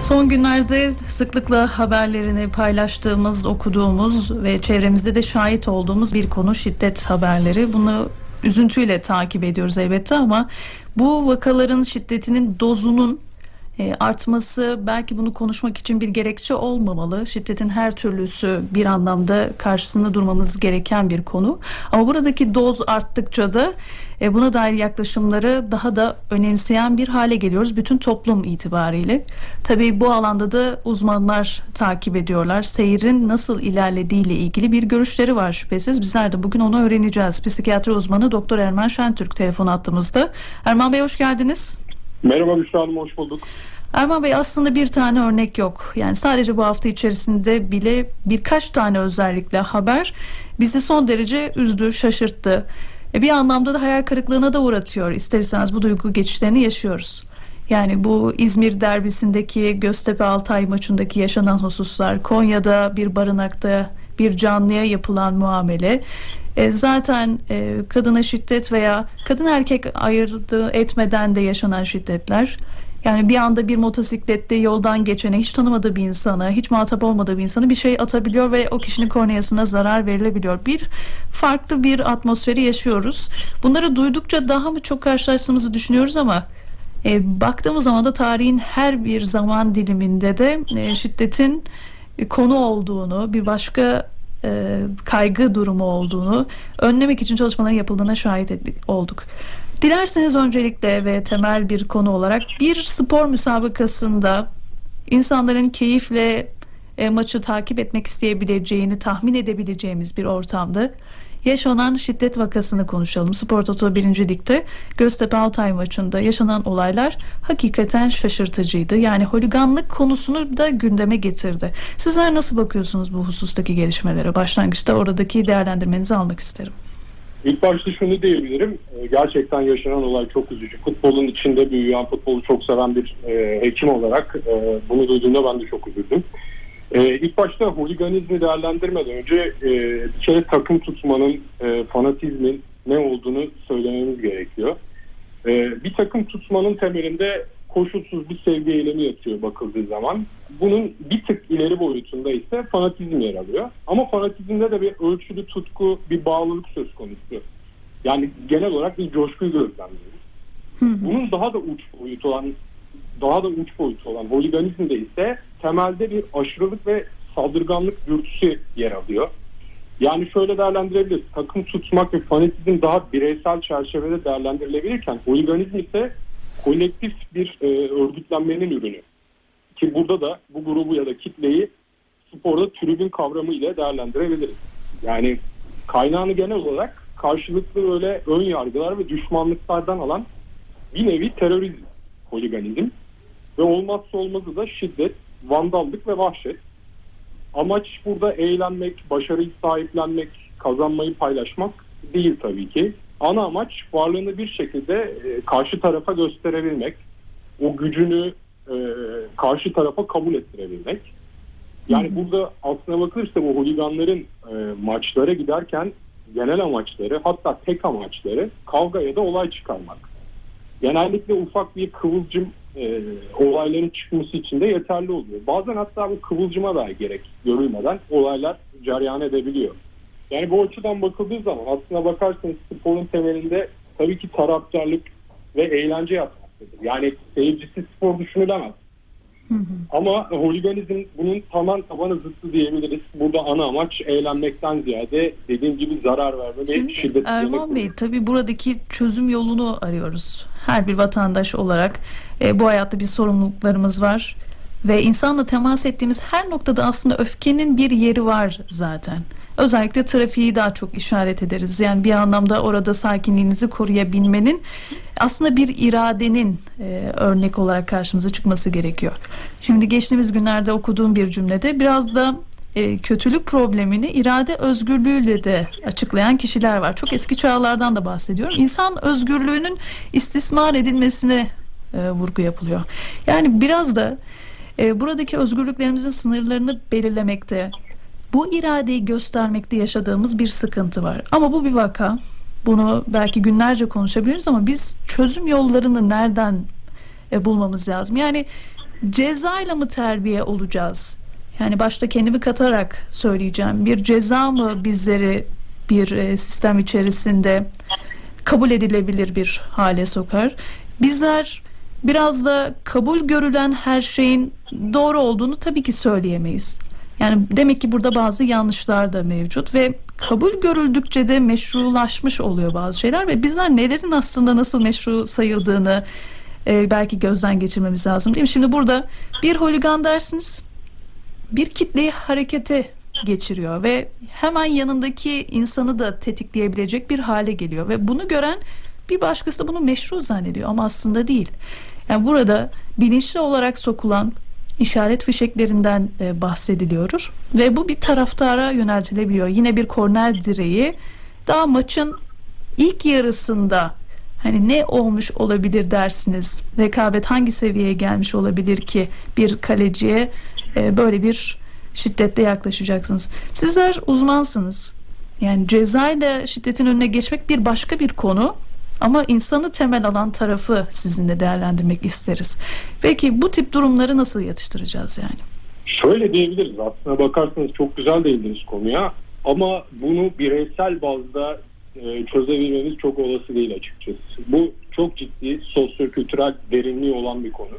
Son günlerde sıklıkla haberlerini paylaştığımız, okuduğumuz ve çevremizde de şahit olduğumuz bir konu şiddet haberleri. Bunu üzüntüyle takip ediyoruz elbette ama bu vakaların şiddetinin dozunun e, artması belki bunu konuşmak için bir gerekçe olmamalı. Şiddetin her türlüsü bir anlamda karşısında durmamız gereken bir konu. Ama buradaki doz arttıkça da e, buna dair yaklaşımları daha da önemseyen bir hale geliyoruz bütün toplum itibariyle. Tabii bu alanda da uzmanlar takip ediyorlar. Seyrin nasıl ilerlediğiyle ilgili bir görüşleri var şüphesiz. Bizler de bugün onu öğreneceğiz. Psikiyatri uzmanı Doktor Erman Şentürk telefon attığımızda. Erman Bey hoş geldiniz. Merhaba Büşra Hanım, hoş bulduk. Erman Bey aslında bir tane örnek yok. Yani sadece bu hafta içerisinde bile birkaç tane özellikle haber bizi son derece üzdü, şaşırttı. E bir anlamda da hayal kırıklığına da uğratıyor. İster istemez bu duygu geçişlerini yaşıyoruz. Yani bu İzmir derbisindeki Göztepe Altay maçındaki yaşanan hususlar, Konya'da bir barınakta bir canlıya yapılan muamele, e, zaten e, kadına şiddet veya kadın erkek ayırdı etmeden de yaşanan şiddetler. Yani bir anda bir motosiklette yoldan geçene, hiç tanımadığı bir insana, hiç muhatap olmadığı bir insana bir şey atabiliyor ve o kişinin korneasına zarar verilebiliyor. Bir farklı bir atmosferi yaşıyoruz. Bunları duydukça daha mı çok karşılaştığımızı düşünüyoruz ama e, baktığımız zaman da tarihin her bir zaman diliminde de e, şiddetin e, konu olduğunu, bir başka e, kaygı durumu olduğunu önlemek için çalışmaların yapıldığına şahit ettik, olduk. Dilerseniz öncelikle ve temel bir konu olarak bir spor müsabakasında insanların keyifle e, maçı takip etmek isteyebileceğini tahmin edebileceğimiz bir ortamda yaşanan şiddet vakasını konuşalım. Spor Toto 1. Lig'de Göztepe Altay maçında yaşanan olaylar hakikaten şaşırtıcıydı. Yani holiganlık konusunu da gündeme getirdi. Sizler nasıl bakıyorsunuz bu husustaki gelişmelere? Başlangıçta oradaki değerlendirmenizi almak isterim. İlk başta şunu diyebilirim. Ee, Gerçekten yaşanan olay çok üzücü. Futbolun içinde büyüyen, futbolu çok seven bir e, hekim olarak e, bunu duyduğumda ben de çok üzüldüm. E, ilk başta holiganizmi değerlendirmeden önce e, bir kere takım tutmanın, e, fanatizmin ne olduğunu söylememiz gerekiyor. E, bir takım tutmanın temelinde koşulsuz bir sevgi eylemi yatıyor bakıldığı zaman. Bunun bir tık ileri boyutunda ise fanatizm yer alıyor. Ama fanatizmde de bir ölçülü tutku, bir bağlılık söz konusu. Yani genel olarak bir coşkuyu gözlemliyoruz. Bunun daha da uç boyutu olan daha da uç boyutu olan holiganizmde ise temelde bir aşırılık ve saldırganlık dürtüsü yer alıyor. Yani şöyle değerlendirebiliriz. Takım tutmak ve fanatizm daha bireysel çerçevede değerlendirilebilirken holiganizm ise kolektif bir e, örgütlenmenin ürünü. Ki burada da bu grubu ya da kitleyi sporda tribün kavramı ile değerlendirebiliriz. Yani kaynağını genel olarak karşılıklı böyle ön yargılar ve düşmanlıklardan alan bir nevi terörizm, holiganizm ve olmazsa olmazı da şiddet, vandallık ve vahşet. Amaç burada eğlenmek, başarıyı sahiplenmek, kazanmayı paylaşmak değil tabii ki. Ana amaç varlığını bir şekilde e, karşı tarafa gösterebilmek, o gücünü e, karşı tarafa kabul ettirebilmek. Yani burada aslına bakılırsa bu holiganların e, maçlara giderken genel amaçları hatta tek amaçları kavga ya da olay çıkarmak. Genellikle ufak bir kıvılcım e, olayların çıkması için de yeterli oluyor. Bazen hatta bu kıvılcıma dahi gerek görülmeden olaylar cereyan edebiliyor. Yani bu açıdan bakıldığı zaman aslına bakarsanız sporun temelinde tabii ki taraftarlık ve eğlence yatmaktadır. Yani seyircisi spor düşünülemez. Ama holiganizm bunun taban tabana zıttı diyebiliriz. Burada ana amaç eğlenmekten ziyade dediğim gibi zarar verme ve şiddet. Erman Bey tabii buradaki çözüm yolunu arıyoruz. Her bir vatandaş olarak e, bu hayatta bir sorumluluklarımız var. Ve insanla temas ettiğimiz her noktada aslında öfkenin bir yeri var zaten. Özellikle trafiği daha çok işaret ederiz. Yani bir anlamda orada sakinliğinizi koruyabilmenin aslında bir iradenin e, örnek olarak karşımıza çıkması gerekiyor. Şimdi geçtiğimiz günlerde okuduğum bir cümlede biraz da e, kötülük problemini irade özgürlüğüyle de açıklayan kişiler var. Çok eski çağlardan da bahsediyorum. İnsan özgürlüğünün istismar edilmesine e, vurgu yapılıyor. Yani biraz da e, buradaki özgürlüklerimizin sınırlarını belirlemekte, bu iradeyi göstermekte yaşadığımız bir sıkıntı var. Ama bu bir vaka. Bunu belki günlerce konuşabiliriz ama biz çözüm yollarını nereden e, bulmamız lazım? Yani cezayla mı terbiye olacağız? Yani başta kendimi katarak söyleyeceğim. Bir ceza mı bizleri bir e, sistem içerisinde kabul edilebilir bir hale sokar? Bizler biraz da kabul görülen her şeyin doğru olduğunu tabii ki söyleyemeyiz. Yani demek ki burada bazı yanlışlar da mevcut ve kabul görüldükçe de meşrulaşmış oluyor bazı şeyler ve bizler nelerin aslında nasıl meşru sayıldığını e, belki gözden geçirmemiz lazım değil mi? Şimdi burada bir holigan dersiniz bir kitleyi harekete geçiriyor ve hemen yanındaki insanı da tetikleyebilecek bir hale geliyor ve bunu gören bir başkası da bunu meşru zannediyor ama aslında değil. Yani burada bilinçli olarak sokulan işaret fişeklerinden e, ve bu bir taraftara yöneltilebiliyor. Yine bir korner direği daha maçın ilk yarısında hani ne olmuş olabilir dersiniz? Rekabet hangi seviyeye gelmiş olabilir ki bir kaleciye e, böyle bir şiddetle yaklaşacaksınız? Sizler uzmansınız. Yani cezayla şiddetin önüne geçmek bir başka bir konu. Ama insanı temel alan tarafı sizinle değerlendirmek isteriz. Peki bu tip durumları nasıl yatıştıracağız yani? Şöyle diyebiliriz aslına bakarsanız çok güzel değindiniz konuya ama bunu bireysel bazda e, çözebilmemiz çok olası değil açıkçası. Bu çok ciddi sosyokültürel derinliği olan bir konu.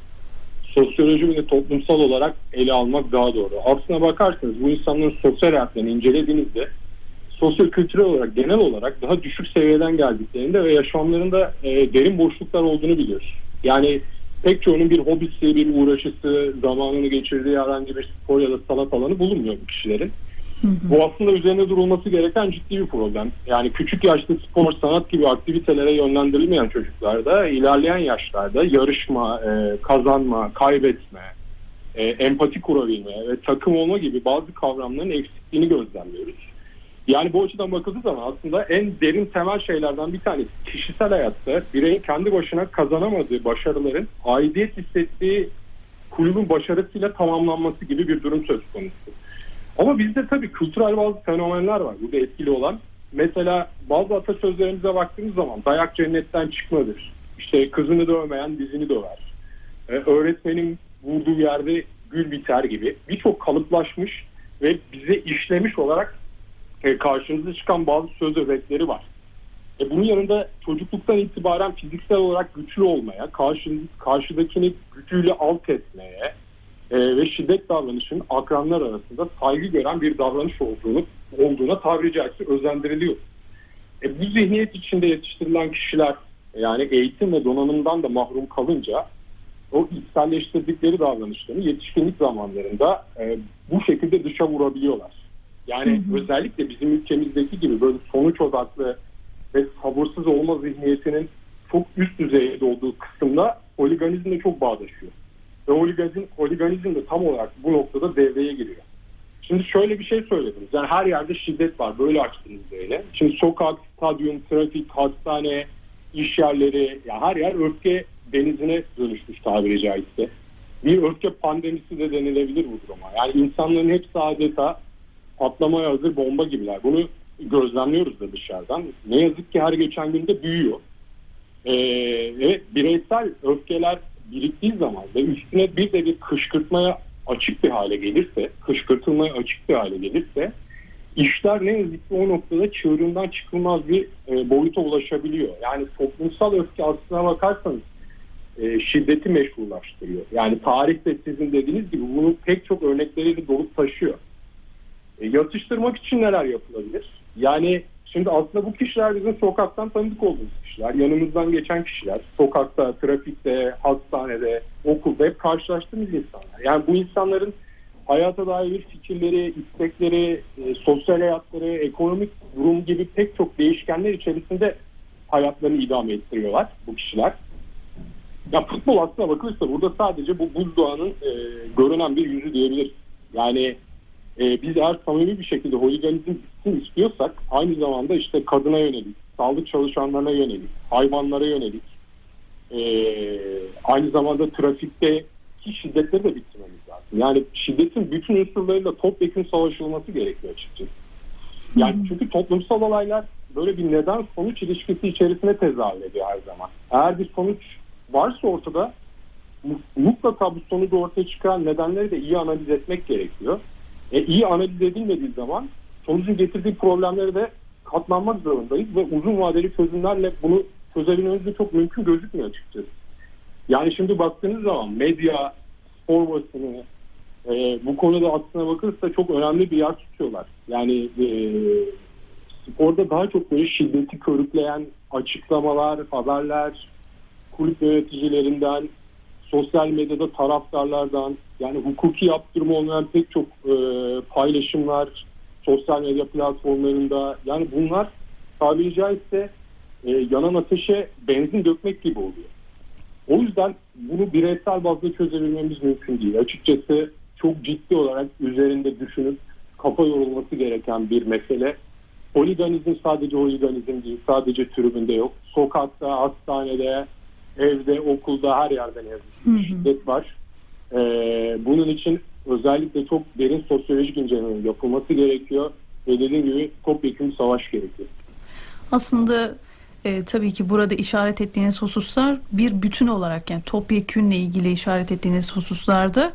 Sosyoloji ve toplumsal olarak ele almak daha doğru. Aslına bakarsanız bu insanların sosyal hayatlarını incelediğinizde sosyokültürel olarak genel olarak daha düşük seviyeden geldiklerinde ve yaşamlarında e, derin boşluklar olduğunu biliyoruz. Yani pek çoğunun bir hobisi, bir uğraşısı, zamanını geçirdiği herhangi bir spor ya da sanat alanı bulunmuyor bu kişilerin. Bu aslında üzerine durulması gereken ciddi bir problem. Yani küçük yaşta spor, sanat gibi aktivitelere yönlendirilmeyen çocuklarda ilerleyen yaşlarda yarışma, e, kazanma, kaybetme, e, empati kurabilme ve takım olma gibi bazı kavramların eksikliğini gözlemliyoruz. Yani bu açıdan bakıldığı zaman aslında en derin temel şeylerden bir tanesi kişisel hayatta bireyin kendi başına kazanamadığı başarıların aidiyet hissettiği kulübün başarısıyla tamamlanması gibi bir durum söz konusu. Ama bizde tabii kültürel bazı fenomenler var burada etkili olan. Mesela bazı atasözlerimize baktığımız zaman dayak cennetten çıkmadır. İşte kızını dövmeyen dizini döver. Ee, öğretmenin vurduğu yerde gül biter gibi birçok kalıplaşmış ve bize işlemiş olarak e, karşımıza çıkan bazı söz özetleri var. E, bunun yanında çocukluktan itibaren fiziksel olarak güçlü olmaya, karşı, karşıdakini gücüyle alt etmeye e, ve şiddet davranışının akranlar arasında saygı gören bir davranış olduğunu olduğuna tabiri caizse özendiriliyor. E, bu zihniyet içinde yetiştirilen kişiler yani eğitim ve donanımdan da mahrum kalınca o içselleştirdikleri davranışlarını yetişkinlik zamanlarında e, bu şekilde dışa vurabiliyorlar. Yani hı hı. özellikle bizim ülkemizdeki gibi böyle sonuç odaklı ve sabırsız olma zihniyetinin çok üst düzeyde olduğu kısımda holiganizmle çok bağdaşıyor. Ve holiganizm, holiganizm de tam olarak bu noktada devreye giriyor. Şimdi şöyle bir şey söylediniz. Yani her yerde şiddet var. Böyle açtınız böyle. Şimdi sokak, stadyum, trafik, hastane, iş yerleri, ya her yer öfke denizine dönüşmüş tabiri caizse. Bir öfke pandemisi de denilebilir bu duruma. Yani insanların hepsi adeta patlamaya hazır bomba gibiler. Bunu gözlemliyoruz da dışarıdan. Ne yazık ki her geçen günde büyüyor. Ee, evet bireysel öfkeler biriktiği zaman ve üstüne bir de bir kışkırtmaya açık bir hale gelirse, kışkırtılmaya açık bir hale gelirse işler ne yazık ki o noktada çığırından çıkılmaz bir e, boyuta ulaşabiliyor. Yani toplumsal öfke aslına bakarsanız e, şiddeti meşrulaştırıyor. Yani tarihte sizin dediğiniz gibi bunu pek çok örnekleriyle dolup taşıyor. E, yatıştırmak için neler yapılabilir? Yani şimdi aslında bu kişiler bizim sokaktan tanıdık olduğumuz kişiler. Yanımızdan geçen kişiler. Sokakta, trafikte, hastanede, okulda hep karşılaştığımız insanlar. Yani bu insanların hayata dair fikirleri, istekleri, e, sosyal hayatları, ekonomik durum gibi pek çok değişkenler içerisinde hayatlarını idame ettiriyorlar bu kişiler. Ya futbol aslına bakılırsa burada sadece bu buzdağının e, görünen bir yüzü diyebiliriz. Yani e, biz eğer samimi bir şekilde holiganizm bitsin istiyorsak aynı zamanda işte kadına yönelik, sağlık çalışanlarına yönelik, hayvanlara yönelik, e, aynı zamanda trafikte ki şiddetleri de bitirmemiz lazım. Yani şiddetin bütün unsurlarıyla topyekun savaşılması gerekiyor açıkçası. Yani çünkü toplumsal olaylar böyle bir neden sonuç ilişkisi içerisine tezahür ediyor her zaman. Eğer bir sonuç varsa ortada mu- mutlaka bu sonucu ortaya çıkaran nedenleri de iyi analiz etmek gerekiyor. E, iyi analiz edilmediği zaman sonucun getirdiği problemlere de katlanmak zorundayız ve uzun vadeli çözümlerle bunu çözebilmemiz de çok mümkün gözükmüyor açıkçası. Yani şimdi baktığınız zaman medya, spor basını e, bu konuda aslına bakılırsa çok önemli bir yer tutuyorlar. Yani e, sporda daha çok böyle şiddeti körükleyen açıklamalar, haberler, kulüp yöneticilerinden, sosyal medyada taraftarlardan, yani hukuki yaptırımı olmayan pek çok e, paylaşımlar, sosyal medya platformlarında, yani bunlar tabiri caizse e, yanan ateşe benzin dökmek gibi oluyor. O yüzden bunu bireysel bazda çözebilmemiz mümkün değil. Açıkçası çok ciddi olarak üzerinde düşünüp kafa yorulması gereken bir mesele. Holiganizm sadece holiganizm değil, sadece tribünde yok. Sokakta, hastanede, evde, okulda her yerde ne yazık ki şiddet var. Ee, bunun için özellikle çok derin sosyolojik incelemenin yapılması gerekiyor. Ve dediğim gibi topyekun savaş gerekiyor. Aslında e, tabii ki burada işaret ettiğiniz hususlar bir bütün olarak yani topyekünle ilgili işaret ettiğiniz hususlarda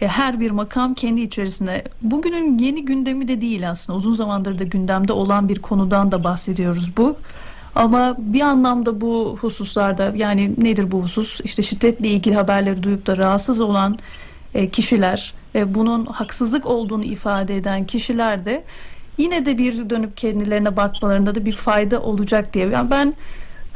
e, her bir makam kendi içerisinde bugünün yeni gündemi de değil aslında uzun zamandır da gündemde olan bir konudan da bahsediyoruz bu. Ama bir anlamda bu hususlarda yani nedir bu husus? İşte şiddetle ilgili haberleri duyup da rahatsız olan e, kişiler ve bunun haksızlık olduğunu ifade eden kişiler de yine de bir dönüp kendilerine bakmalarında da bir fayda olacak diye. Yani ben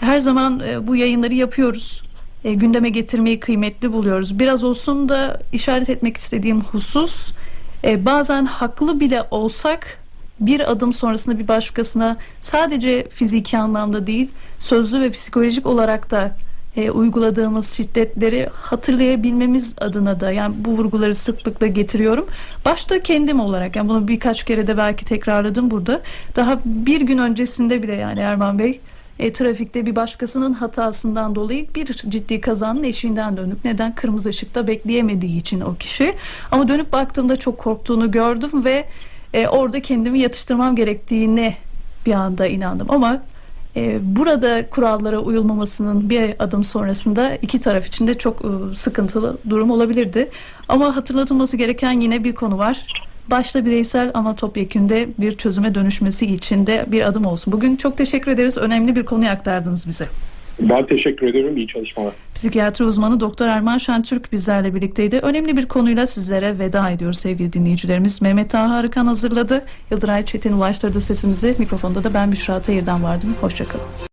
her zaman e, bu yayınları yapıyoruz. E, gündeme getirmeyi kıymetli buluyoruz. Biraz olsun da işaret etmek istediğim husus e, bazen haklı bile olsak bir adım sonrasında bir başkasına sadece fiziki anlamda değil sözlü ve psikolojik olarak da e, uyguladığımız şiddetleri hatırlayabilmemiz adına da yani bu vurguları sıklıkla getiriyorum. Başta kendim olarak yani bunu birkaç kere de belki tekrarladım burada. Daha bir gün öncesinde bile yani Erman Bey e, trafikte bir başkasının hatasından dolayı bir ciddi kazanın eşiğinden döndük. Neden? Kırmızı ışıkta bekleyemediği için o kişi. Ama dönüp baktığımda çok korktuğunu gördüm ve e, orada kendimi yatıştırmam gerektiğine bir anda inandım. Ama e, burada kurallara uyulmamasının bir adım sonrasında iki taraf için de çok e, sıkıntılı durum olabilirdi. Ama hatırlatılması gereken yine bir konu var. Başta bireysel ama topyekünde bir çözüme dönüşmesi için de bir adım olsun. Bugün çok teşekkür ederiz. Önemli bir konuyu aktardınız bize. Ben teşekkür ederim. İyi çalışmalar. Psikiyatri uzmanı Doktor Erman Şentürk bizlerle birlikteydi. Önemli bir konuyla sizlere veda ediyoruz sevgili dinleyicilerimiz. Mehmet Taha Arıkan hazırladı. Yıldıray Çetin ulaştırdı sesimizi. Mikrofonda da ben Büşra Tayır'dan vardım. Hoşçakalın.